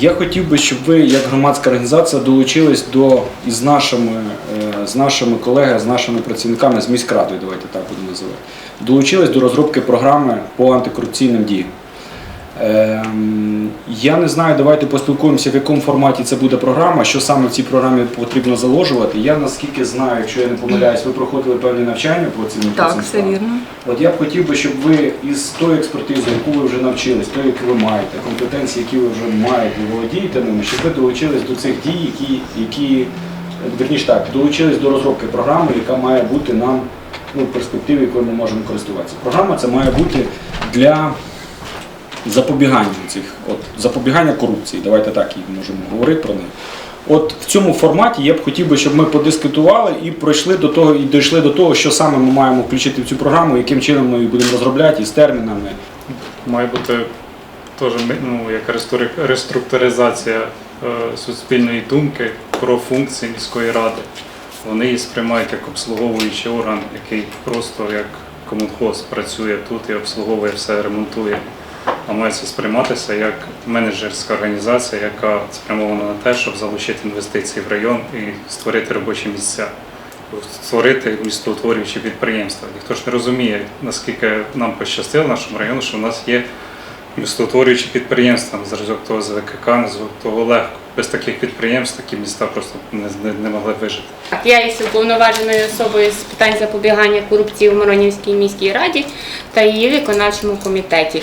Я хотів би, щоб ви, як громадська організація, долучились до із нашими, е, з нашими колегами, з нашими працівниками з міськрадою, давайте так будемо називати, долучились до розробки програми по антикорупційним діям. Я не знаю, давайте поспілкуємося, в якому форматі це буде програма, що саме в цій програмі потрібно заложувати. Я наскільки знаю, якщо я не помиляюсь, ви проходили певні навчання по цим Так, цим все вірно. От я б хотів би, щоб ви із тою експертизою, яку ви вже навчились, тою, яку ви маєте, компетенції, які ви вже маєте, володієте ними, щоб ви долучились до цих дій, які, які верніше так, долучились до розробки програми, яка має бути нам ну, в перспективі, якою ми можемо користуватися. Програма це має бути для запобігання цих, от, запобігання корупції. Давайте так і можемо говорити про неї. От в цьому форматі я б хотів би, щоб ми подискутували і пройшли до того, і дійшли до того, що саме ми маємо включити в цю програму, яким чином ми її будемо розробляти із термінами. Має бути теж ну, як реструк- реструктуризація е, суспільної думки про функції міської ради. Вони її сприймають як обслуговуючий орган, який просто як комунхоз працює тут і обслуговує все, ремонтує. А має це сприйматися як менеджерська організація, яка спрямована на те, щоб залучити інвестиції в район і створити робочі місця, створити містоутворюючі підприємства. Ніхто ж не розуміє, наскільки нам пощастило нашому району, що в нас є містоутворюючі підприємства на зразок того з ВКК, на зразок того легко. Без таких підприємств такі міста просто не, не, могли вижити. Я є уповноваженою особою з питань запобігання корупції в Миронівській міській раді та її виконавчому комітеті.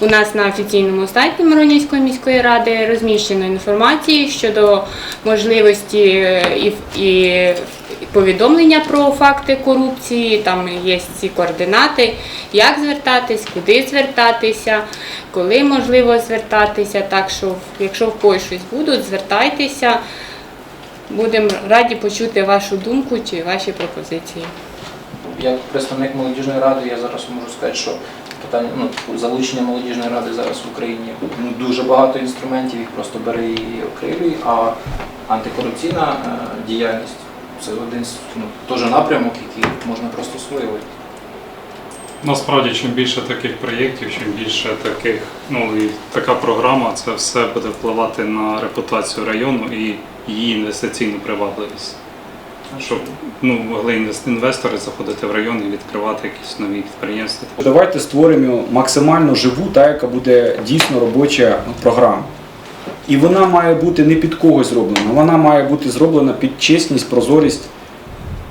У нас на офіційному сайті Миронівської міської ради розміщено інформацію щодо можливості е, і, і повідомлення про факти корупції. Там є ці координати, як звертатись, куди звертатися, коли можливо звертатися. Так що, якщо в когось щось будуть, звертайтеся. Будемо раді почути вашу думку чи ваші пропозиції. Як представник молодіжної ради, я зараз можу сказати, що питання ну, залучення молодіжної ради зараз в Україні ну, дуже багато інструментів, їх просто бери і окрилюй, а антикорупційна е, діяльність це один з ну, теж напрямок, який можна просто освоювати. Насправді, чим більше таких проєктів, чим більше таких, ну і така програма, це все буде впливати на репутацію району і її інвестиційну привабливість. Щоб ну, могли інвестори заходити в район і відкривати якісь нові підприємства. Давайте створимо максимально живу, та яка буде дійсно робоча програма. І вона має бути не під когось зроблена, вона має бути зроблена під чесність, прозорість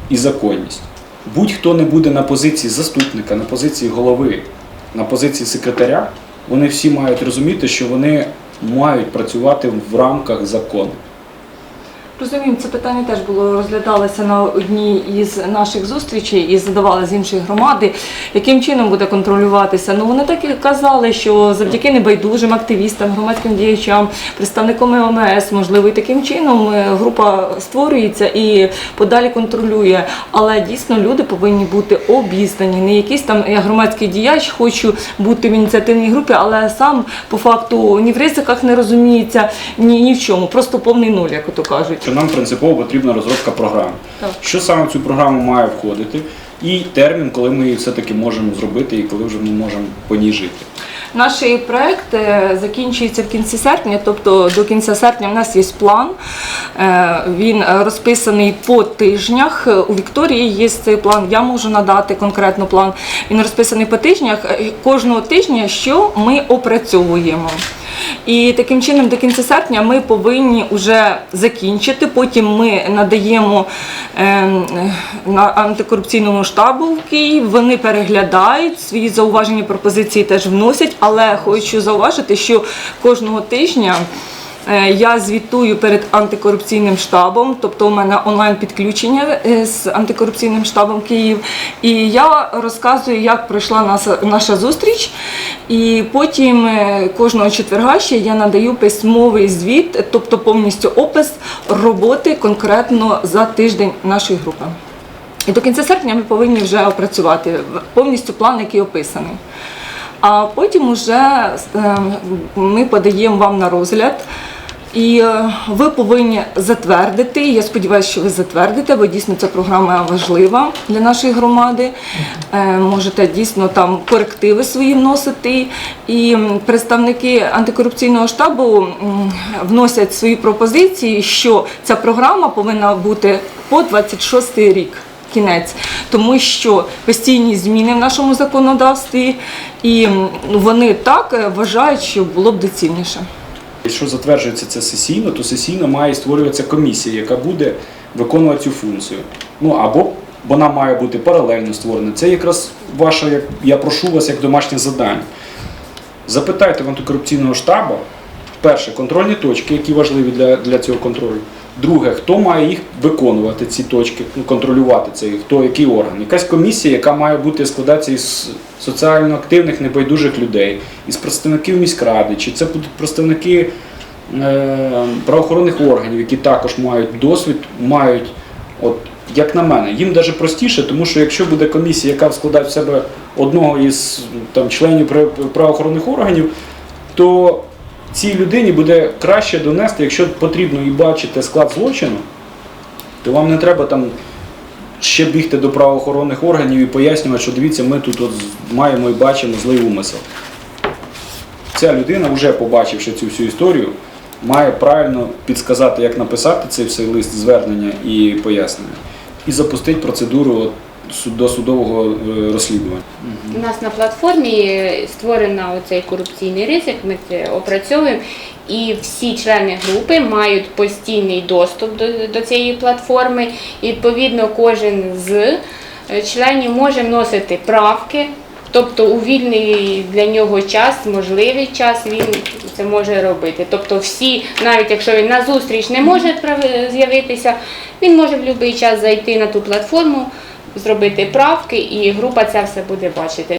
і законність. Будь-хто не буде на позиції заступника, на позиції голови, на позиції секретаря, вони всі мають розуміти, що вони мають працювати в рамках закону. Розуміємо, це питання теж було розглядалося на одній із наших зустрічей і задавали з іншої громади, яким чином буде контролюватися. Ну вони так і казали, що завдяки небайдужим активістам, громадським діячам, представникам ОМС, можливо, і таким чином е, група створюється і подалі контролює. Але дійсно люди повинні бути обізнані. Не якийсь там я громадський діяч, хочу бути в ініціативній групі, але сам по факту ні в ризиках не розуміється, ні, ні в чому. Просто повний нуль, як ото кажуть. Що нам принципово потрібна розробка програми. Так. Що саме в цю програму має входити, і термін, коли ми її все-таки можемо зробити і коли вже ми можемо по ній жити. Наш проект е, закінчується в кінці серпня, тобто до кінця серпня в нас є план. Е, Він е, розписаний по тижнях. У Вікторії є цей план. Я можу надати конкретно план. Він розписаний по тижнях. Е, Кожного тижня, що ми опрацьовуємо. І таким чином до кінця серпня ми повинні вже закінчити. Потім ми надаємо ем, на антикорупційному штабу в Київ. Вони переглядають свої зауваження, пропозиції теж вносять. Але хочу зауважити, що кожного тижня. Е, Я звітую перед антикорупційним штабом, тобто у мене онлайн підключення е, з антикорупційним штабом Київ. І я розказую, як пройшла наша, зустріч. І потім е, кожного четверга ще я надаю письмовий звіт, тобто повністю опис роботи конкретно за тиждень нашої групи. І до кінця серпня ми повинні вже опрацювати повністю план, який описаний. А потім вже е, ми подаємо вам на розгляд І е, ви повинні затвердити. Я сподіваюся, що ви затвердите, бо дійсно ця програма важлива для нашої громади. Е, Можете дійсно там корективи свої вносити. І представники антикорупційного штабу вносять свої пропозиції, що ця програма повинна бути по 26 рік. Кінець, тому що постійні зміни в нашому законодавстві, і вони так е, вважають, що було б доцільніше. Якщо затверджується це сесійно, то сесійно має створюватися комісія, яка буде виконувати цю функцію. Ну або вона має бути паралельно створена. Це якраз ваше, я прошу вас, як домашнє завдання. Запитайте в антикорупційного штабу, перше, контрольні точки, які важливі для, для цього контролю. Друге, хто має їх виконувати, ці точки, ну, контролювати це, хто, який орган. Якась комісія, яка має бути складатися із соціально активних, небайдужих людей, із представників міськради, чи це будуть представники е, правоохоронних органів, які також мають досвід, мають, от, як на мене, їм навіть простіше, тому що якщо буде комісія, яка складає в себе одного із там, членів пра- правоохоронних органів, то цій людині буде краще донести, якщо потрібно і бачите склад злочину, то вам не треба там ще бігти до правоохоронних органів і пояснювати, що дивіться, ми тут от маємо і бачимо злий умисел. Ця людина, вже побачивши цю всю історію, має правильно підсказати, як написати цей все лист звернення і пояснення, і запустити процедуру досудового е, розслідування. У нас на платформі створено оцей корупційний ризик, ми це опрацьовуємо. І всі члени групи мають постійний доступ до, до цієї платформи. І відповідно кожен з е, членів може вносити правки. Тобто у вільний для нього час, можливий час, він це може робити. Тобто всі, навіть якщо він на зустріч не може з'явитися, він може в будь-який час зайти на ту платформу, зробити правки, і група це все буде бачити.